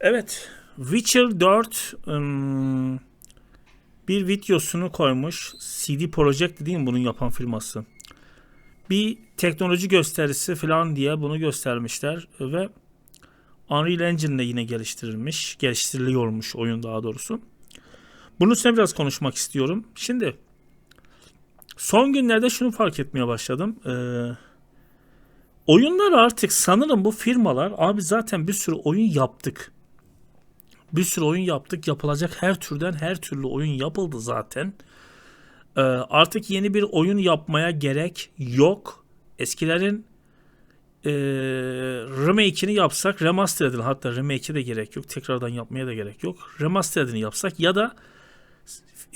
Evet. Witcher 4 ım, bir videosunu koymuş. CD Projekt değil mi bunun yapan firması? Bir teknoloji gösterisi falan diye bunu göstermişler ve Unreal Engine ile yine geliştirilmiş, geliştiriliyormuş oyun daha doğrusu. Bunun üstüne biraz konuşmak istiyorum. Şimdi son günlerde şunu fark etmeye başladım. Ee, oyunlar artık sanırım bu firmalar abi zaten bir sürü oyun yaptık. Bir sürü oyun yaptık. Yapılacak her türden her türlü oyun yapıldı zaten. Ee, artık yeni bir oyun yapmaya gerek yok. Eskilerin e, remake'ini yapsak remastered'ini hatta remake'e de gerek yok. Tekrardan yapmaya da gerek yok. Remastered'ini yapsak ya da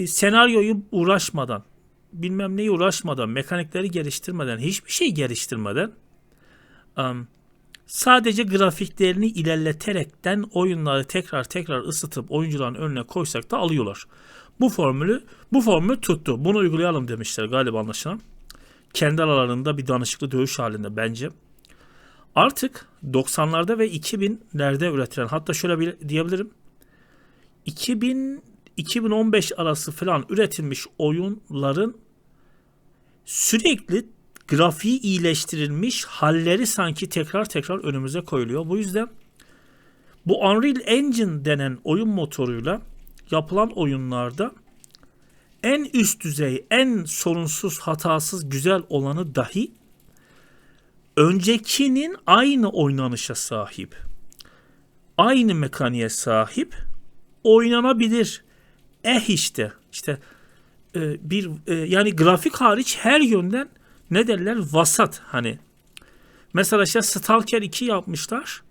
senaryoyu uğraşmadan bilmem neyi uğraşmadan mekanikleri geliştirmeden hiçbir şey geliştirmeden um, sadece grafiklerini ilerleterekten oyunları tekrar tekrar ısıtıp oyuncuların önüne koysak da alıyorlar. Bu formülü bu formül tuttu. Bunu uygulayalım demişler galiba anlaşılan. Kendi aralarında bir danışıklı dövüş halinde bence. Artık 90'larda ve 2000'lerde üretilen hatta şöyle bir diyebilirim. 2000 2015 arası falan üretilmiş oyunların sürekli grafiği iyileştirilmiş halleri sanki tekrar tekrar önümüze koyuluyor. Bu yüzden bu Unreal Engine denen oyun motoruyla yapılan oyunlarda en üst düzey, en sorunsuz, hatasız, güzel olanı dahi öncekinin aynı oynanışa sahip. Aynı mekaniğe sahip oynanabilir. Eh işte işte e, bir e, yani grafik hariç her yönden ne derler vasat hani. Mesela işte Stalker 2 yapmışlar.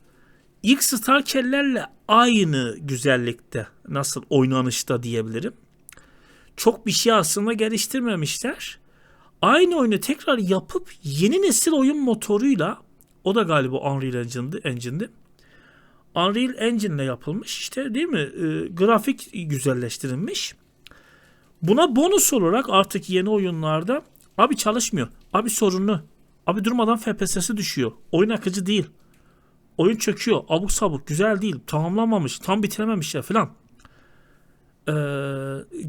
İlk Stalker'lerle aynı güzellikte nasıl oynanışta diyebilirim. Çok bir şey aslında geliştirmemişler. Aynı oyunu tekrar yapıp yeni nesil oyun motoruyla o da galiba Unreal Engine'di, Engine'di. Unreal Engine ile yapılmış işte değil mi? E, grafik güzelleştirilmiş. Buna bonus olarak artık yeni oyunlarda abi çalışmıyor. Abi sorunlu. Abi durmadan FPS'si düşüyor. Oyun akıcı değil. Oyun çöküyor. Abuk sabuk. Güzel değil. Tamamlanmamış. Tam bitirememiş ya falan. Ee,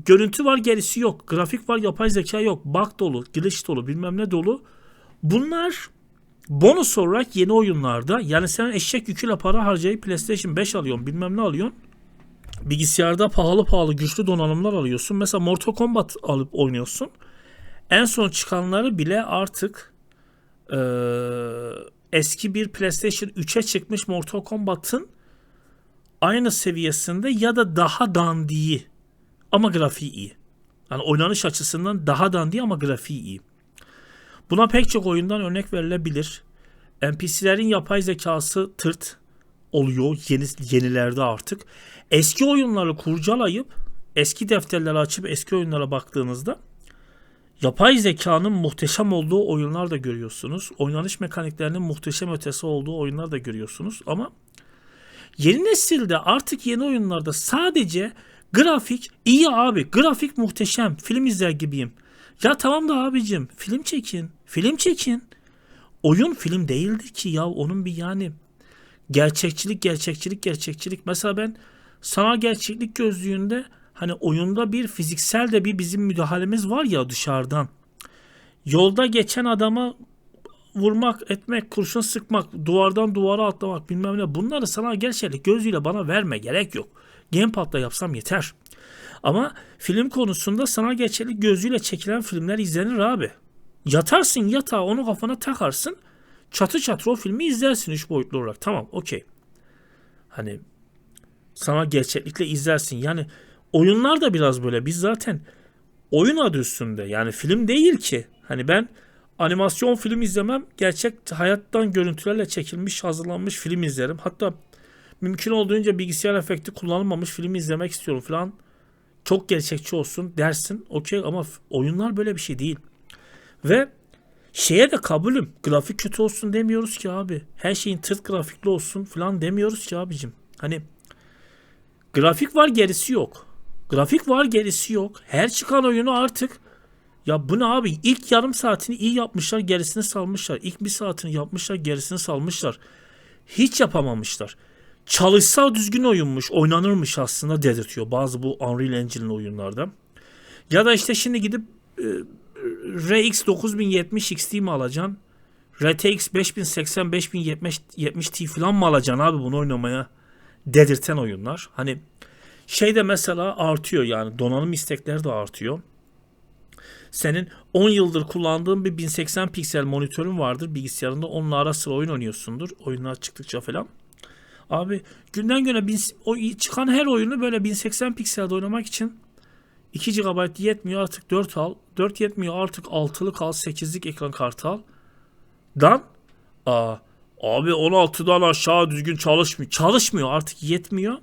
görüntü var gerisi yok. Grafik var yapay zeka yok. Bug dolu. Glitch dolu. Bilmem ne dolu. Bunlar bonus olarak yeni oyunlarda yani sen eşek yüküyle para harcayıp PlayStation 5 alıyorsun. Bilmem ne alıyorsun. Bilgisayarda pahalı pahalı güçlü donanımlar alıyorsun. Mesela Mortal Kombat alıp oynuyorsun. En son çıkanları bile artık e, eski bir PlayStation 3'e çıkmış Mortal Kombat'ın aynı seviyesinde ya da daha dandiği ama grafiği iyi. Yani oynanış açısından daha dandiği ama grafiği iyi. Buna pek çok oyundan örnek verilebilir. NPC'lerin yapay zekası tırt oluyor yeni, yenilerde artık. Eski oyunları kurcalayıp eski defterleri açıp eski oyunlara baktığınızda yapay zekanın muhteşem olduğu oyunlar da görüyorsunuz. Oynanış mekaniklerinin muhteşem ötesi olduğu oyunlar da görüyorsunuz. Ama yeni nesilde artık yeni oyunlarda sadece grafik iyi abi. Grafik muhteşem. Film izler gibiyim. Ya tamam da abicim film çekin. Film çekin. Oyun film değildir ki ya. Onun bir yani gerçekçilik gerçekçilik gerçekçilik. Mesela ben sanal gerçeklik gözlüğünde hani oyunda bir fiziksel de bir bizim müdahalemiz var ya dışarıdan. Yolda geçen adama vurmak, etmek, kurşun sıkmak, duvardan duvara atlamak bilmem ne bunları sanal gerçeklik gözüyle bana verme gerek yok. Gamepad'la yapsam yeter. Ama film konusunda sanal gerçeklik gözüyle çekilen filmler izlenir abi. Yatarsın yatağa onu kafana takarsın. Çatı çatır o filmi izlersin üç boyutlu olarak. Tamam okey. Hani sana gerçeklikle izlersin. Yani oyunlar da biraz böyle. Biz zaten oyun adı üstünde. Yani film değil ki. Hani ben animasyon film izlemem. Gerçek hayattan görüntülerle çekilmiş, hazırlanmış film izlerim. Hatta mümkün olduğunca bilgisayar efekti kullanılmamış film izlemek istiyorum falan. Çok gerçekçi olsun dersin. Okey ama oyunlar böyle bir şey değil. Ve şeye de kabulüm. Grafik kötü olsun demiyoruz ki abi. Her şeyin tırt grafikli olsun falan demiyoruz ki abicim. Hani grafik var gerisi yok. Grafik var gerisi yok. Her çıkan oyunu artık ya bu ne abi? İlk yarım saatini iyi yapmışlar, gerisini salmışlar. İlk bir saatini yapmışlar, gerisini salmışlar. Hiç yapamamışlar. çalışsa düzgün oyunmuş, oynanırmış aslında dedirtiyor bazı bu Unreal Engine'in oyunlarda. Ya da işte şimdi gidip e, RX 9070 XT mi alacaksın? RTX 5080 5070 70 Ti falan mı alacaksın abi bunu oynamaya? Dedirten oyunlar. Hani şey de mesela artıyor yani donanım istekleri de artıyor. Senin 10 yıldır kullandığın bir 1080 piksel monitörün vardır bilgisayarında. Onunla ara sıra oyun oynuyorsundur. Oyunlar çıktıkça falan. Abi günden güne bin, o çıkan her oyunu böyle 1080 pikselde oynamak için 2 GB yetmiyor artık 4 al. 4 yetmiyor artık 6'lık al 8'lik ekran kartı al. Dan aa, abi 16'dan aşağı düzgün çalışmıyor. Çalışmıyor artık yetmiyor.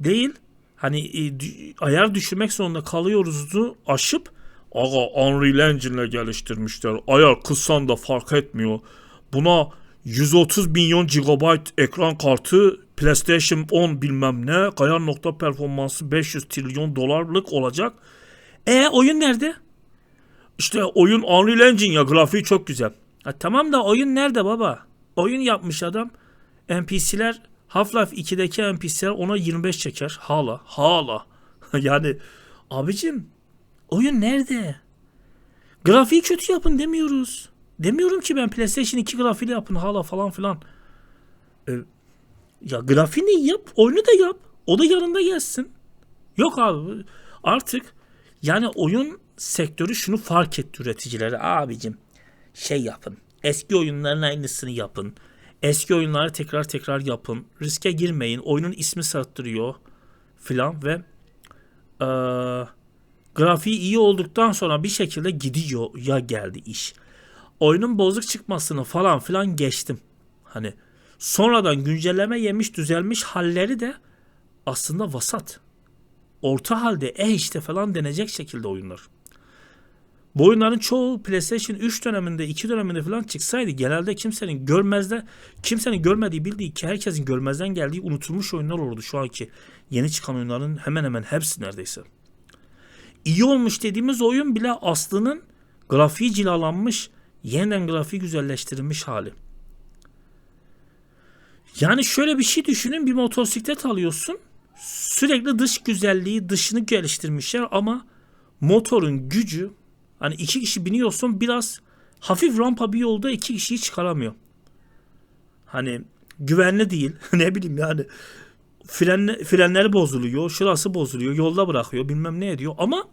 Değil. Hani e, ayar düşürmek zorunda kalıyoruzdu aşıp aga Unreal Engine'le geliştirmişler. Ayar kıssan da fark etmiyor. Buna 130 milyon GB ekran kartı PlayStation 10 bilmem ne kayar nokta performansı 500 trilyon dolarlık olacak. E oyun nerede? İşte oyun Unreal Engine ya grafiği çok güzel. Ha, tamam da oyun nerede baba? Oyun yapmış adam. NPC'ler Half-Life 2'deki NPC'ler ona 25 çeker. Hala. Hala. yani abicim oyun nerede? Grafiği kötü yapın demiyoruz. Demiyorum ki ben PlayStation 2 grafiği yapın hala falan filan. Ee, ya grafiğini yap, oyunu da yap. O da yanında gelsin. Yok abi artık yani oyun sektörü şunu fark etti üreticilere abicim şey yapın. Eski oyunların aynısını yapın. Eski oyunları tekrar tekrar yapın. Riske girmeyin. Oyunun ismi sattırıyor filan ve eee grafiği iyi olduktan sonra bir şekilde gidiyor ya geldi iş. Oyunun bozuk çıkmasını falan filan geçtim. Hani sonradan güncelleme yemiş düzelmiş halleri de aslında vasat. Orta halde e işte falan denecek şekilde oyunlar. Bu oyunların çoğu PlayStation 3 döneminde 2 döneminde falan çıksaydı genelde kimsenin görmezde kimsenin görmediği bildiği ki herkesin görmezden geldiği unutulmuş oyunlar olurdu şu anki yeni çıkan oyunların hemen hemen hepsi neredeyse. İyi olmuş dediğimiz oyun bile aslının grafiği cilalanmış yeniden grafiği güzelleştirilmiş hali. Yani şöyle bir şey düşünün bir motosiklet alıyorsun sürekli dış güzelliği dışını geliştirmişler ama motorun gücü hani iki kişi biniyorsun biraz hafif rampa bir yolda iki kişiyi çıkaramıyor. Hani güvenli değil ne bileyim yani. Fren, frenleri bozuluyor şurası bozuluyor yolda bırakıyor bilmem ne ediyor. Ama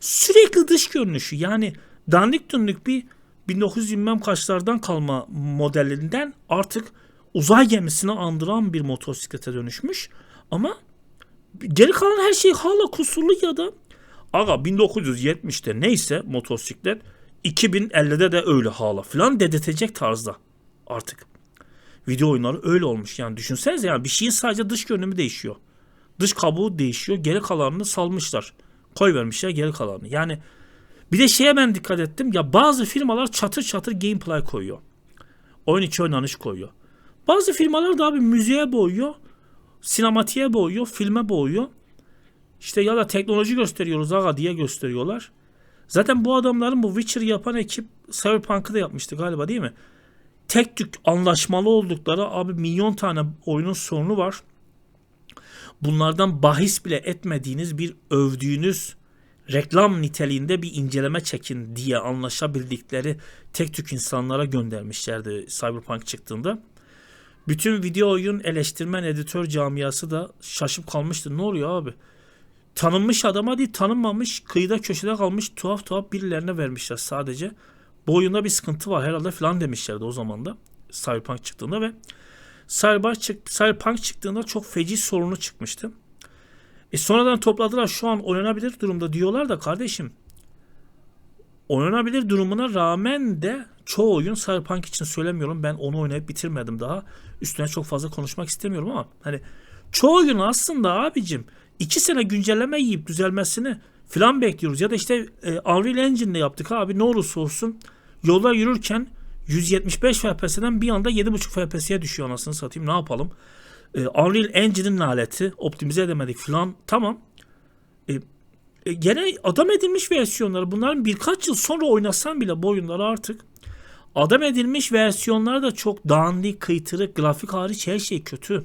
sürekli dış görünüşü yani dandik dünlük bir 1900 bilmem kaçlardan kalma modelinden artık uzay gemisini andıran bir motosiklete dönüşmüş. Ama geri kalan her şey hala kusurlu ya da aga 1970'te neyse motosiklet 2050'de de öyle hala filan dedirtecek tarzda artık. Video oyunları öyle olmuş yani düşünsenize yani bir şeyin sadece dış görünümü değişiyor. Dış kabuğu değişiyor geri kalanını salmışlar. Koy vermişler geri kalanını. Yani bir de şeye ben dikkat ettim ya bazı firmalar çatır çatır gameplay koyuyor. Oyun içi oynanış koyuyor. Bazı firmalar da abi müziğe boyuyor sinematiğe boğuyor, filme boğuyor. İşte ya da teknoloji gösteriyoruz aga diye gösteriyorlar. Zaten bu adamların bu Witcher yapan ekip Cyberpunk'ı da yapmıştı galiba değil mi? Tek tük anlaşmalı oldukları abi milyon tane oyunun sorunu var. Bunlardan bahis bile etmediğiniz bir övdüğünüz reklam niteliğinde bir inceleme çekin diye anlaşabildikleri tek tük insanlara göndermişlerdi Cyberpunk çıktığında. Bütün video oyun eleştirmen editör camiası da şaşıp kalmıştı. Ne oluyor abi? Tanınmış adama değil tanınmamış kıyıda köşede kalmış tuhaf tuhaf birilerine vermişler sadece. Bu oyunda bir sıkıntı var herhalde falan demişlerdi o zaman da. Cyberpunk çıktığında ve Cyberpunk, çık, Cyberpunk çıktığında çok feci sorunu çıkmıştı. E sonradan topladılar şu an oynanabilir durumda diyorlar da kardeşim oynanabilir durumuna rağmen de çoğu oyun Cyberpunk için söylemiyorum. Ben onu oynayıp bitirmedim daha. Üstüne çok fazla konuşmak istemiyorum ama hani çoğu oyun aslında abicim iki sene güncelleme yiyip düzelmesini falan bekliyoruz. Ya da işte e, Unreal Engine'de yaptık abi ne olursa olsun yolda yürürken 175 FPS'den bir anda 7.5 FPS'ye düşüyor anasını satayım ne yapalım. E, Unreal Engine'in aleti optimize edemedik falan tamam. E, e, gene adam edilmiş versiyonları bunların birkaç yıl sonra oynasan bile bu oyunları artık adam edilmiş versiyonlar da çok dandik, kıytırık, grafik hariç her şey kötü.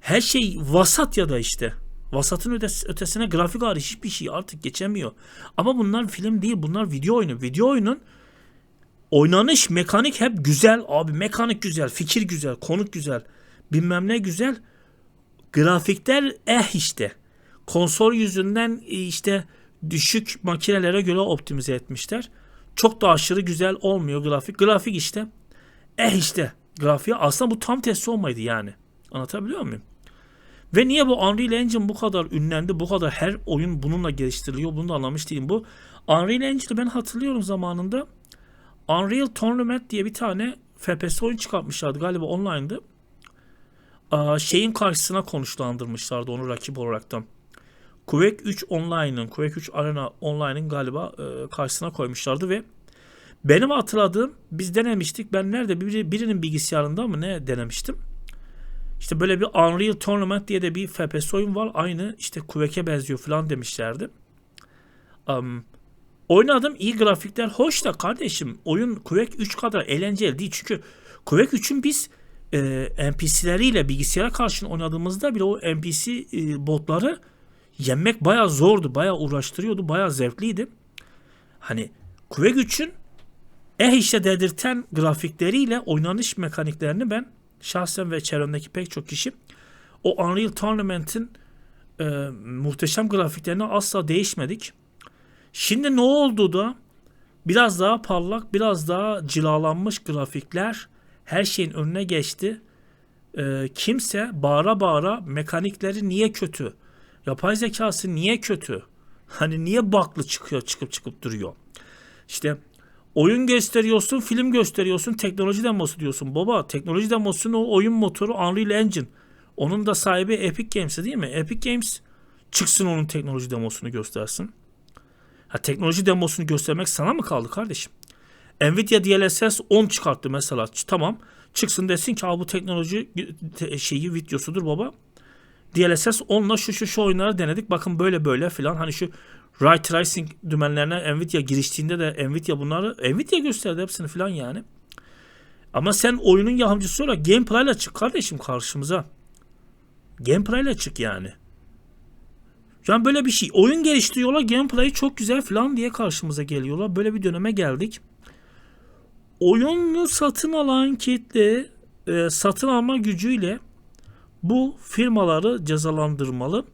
her şey vasat ya da işte. Vasatın ötes- ötesine grafik hariç hiçbir şey artık geçemiyor. Ama bunlar film değil bunlar video oyunu. Video oyunun oynanış mekanik hep güzel abi. Mekanik güzel fikir güzel konuk güzel bilmem ne güzel. Grafikler eh işte. Konsol yüzünden e, işte düşük makinelere göre optimize etmişler. Çok da aşırı güzel olmuyor grafik. Grafik işte eh işte. Grafiği aslında bu tam testi olmaydı yani. Anlatabiliyor muyum ve niye bu Unreal Engine bu kadar ünlendi bu kadar her oyun bununla geliştiriliyor bunu da anlamış değilim bu Unreal Engine'ı ben hatırlıyorum zamanında Unreal Tournament diye bir tane FPS oyun çıkartmışlardı galiba online'dı. Aa, şeyin karşısına konuşlandırmışlardı onu rakip olaraktan. Quake 3 Online'ın, Quake 3 Arena Online'ın galiba e, karşısına koymuşlardı ve benim hatırladığım biz denemiştik. Ben nerede biri, birinin bilgisayarında mı ne denemiştim. İşte böyle bir Unreal Tournament diye de bir FPS oyun var. Aynı işte Quake'e benziyor falan demişlerdi. Um, Oynadım iyi grafikler hoş da kardeşim oyun Quake 3 kadar eğlenceli değil. Çünkü Quake 3'ün biz e, NPC'leriyle bilgisayara karşı oynadığımızda bile o NPC e, botları yenmek bayağı zordu. Bayağı uğraştırıyordu. Bayağı zevkliydi. Hani Quake 3'ün eh işte dedirten grafikleriyle oynanış mekaniklerini ben şahsen ve çevremdeki pek çok kişi o Unreal Tournament'in e, muhteşem grafiklerine asla değişmedik. Şimdi ne oldu da biraz daha parlak, biraz daha cilalanmış grafikler her şeyin önüne geçti. Ee, kimse bağıra bağıra mekanikleri niye kötü? Yapay zekası niye kötü? Hani niye baklı çıkıyor, çıkıp çıkıp duruyor? İşte oyun gösteriyorsun, film gösteriyorsun, teknoloji demosu diyorsun. Baba teknoloji demosunun o oyun motoru Unreal Engine. Onun da sahibi Epic Games'i değil mi? Epic Games çıksın onun teknoloji demosunu göstersin. Ha, teknoloji demosunu göstermek sana mı kaldı kardeşim? Nvidia DLSS 10 çıkarttı mesela. Tamam. Çıksın desin ki bu teknoloji te- şeyi videosudur baba. DLSS 10'la şu şu şu oyunları denedik. Bakın böyle böyle filan. Hani şu Ray Tracing dümenlerine Nvidia giriştiğinde de Nvidia bunları Nvidia gösterdi hepsini filan yani. Ama sen oyunun yapımcısı olarak gameplay'la çık kardeşim karşımıza. Gameplay'la çık yani. Yani böyle bir şey. Oyun geliştiriyorlar. Gameplay çok güzel falan diye karşımıza geliyorlar. Böyle bir döneme geldik. Oyunu satın alan kitle e, satın alma gücüyle bu firmaları cezalandırmalı.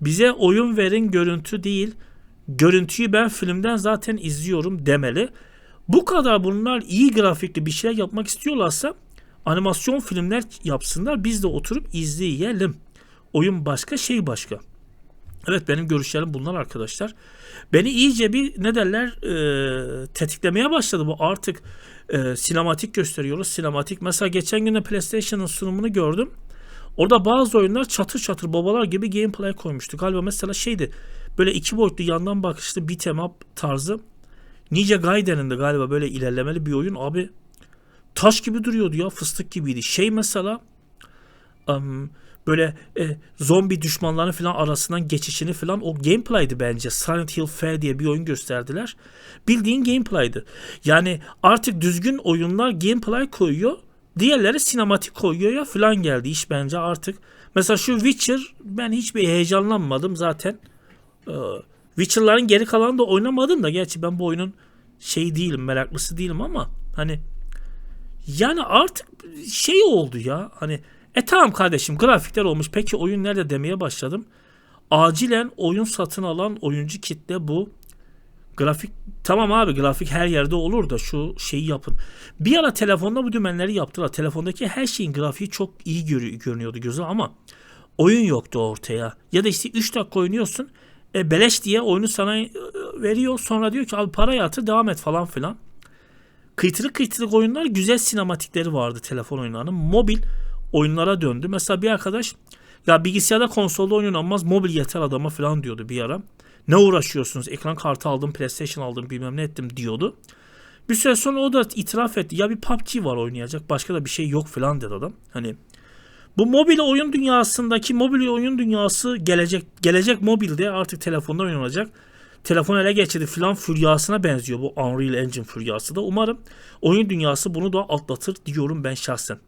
Bize oyun verin görüntü değil. Görüntüyü ben filmden zaten izliyorum demeli. Bu kadar bunlar iyi grafikli bir şeyler yapmak istiyorlarsa animasyon filmler yapsınlar. Biz de oturup izleyelim. Oyun başka, şey başka. Evet benim görüşlerim bunlar arkadaşlar. Beni iyice bir ne derler e, tetiklemeye başladı bu artık e, sinematik gösteriyoruz. Sinematik mesela geçen gün de PlayStation'ın sunumunu gördüm. Orada bazı oyunlar çatır çatır babalar gibi gameplay koymuştu. Galiba mesela şeydi böyle iki boyutlu yandan bakışlı beat'em up tarzı. Ninja Gaiden'in de galiba böyle ilerlemeli bir oyun. Abi taş gibi duruyordu ya fıstık gibiydi. Şey mesela um, böyle e, zombi düşmanları falan arasından geçişini falan o gameplay'dı bence. Silent Hill F diye bir oyun gösterdiler. Bildiğin gameplay'dı. Yani artık düzgün oyunlar gameplay koyuyor. Diğerleri sinematik koyuyor ya falan geldi iş bence artık. Mesela şu Witcher ben hiçbir heyecanlanmadım zaten. Ee, Witcher'ların geri kalanını da oynamadım da gerçi ben bu oyunun şey değilim meraklısı değilim ama hani yani artık şey oldu ya hani e tamam kardeşim grafikler olmuş peki oyun nerede demeye başladım. Acilen oyun satın alan oyuncu kitle bu. Grafik tamam abi grafik her yerde olur da şu şeyi yapın. Bir ara telefonda bu dümenleri yaptılar. Telefondaki her şeyin grafiği çok iyi görü- görünüyordu gözü ama oyun yoktu ortaya. Ya da işte 3 dakika oynuyorsun. E, beleş diye oyunu sana e, veriyor. Sonra diyor ki abi para yatır devam et falan filan. Kıytırık kıytırık oyunlar güzel sinematikleri vardı telefon oyunlarının. Mobil oyunlara döndü. Mesela bir arkadaş ya bilgisayarda konsolda oynanmaz mobil yeter adama falan diyordu bir ara. Ne uğraşıyorsunuz? Ekran kartı aldım, PlayStation aldım, bilmem ne ettim diyordu. Bir süre sonra o da itiraf etti. Ya bir PUBG var oynayacak. Başka da bir şey yok falan dedi adam. Hani bu mobil oyun dünyasındaki mobil oyun dünyası gelecek gelecek mobilde artık telefonda oynanacak. Telefon ele geçirdi filan füryasına benziyor bu Unreal Engine füryası da. Umarım oyun dünyası bunu da atlatır diyorum ben şahsen.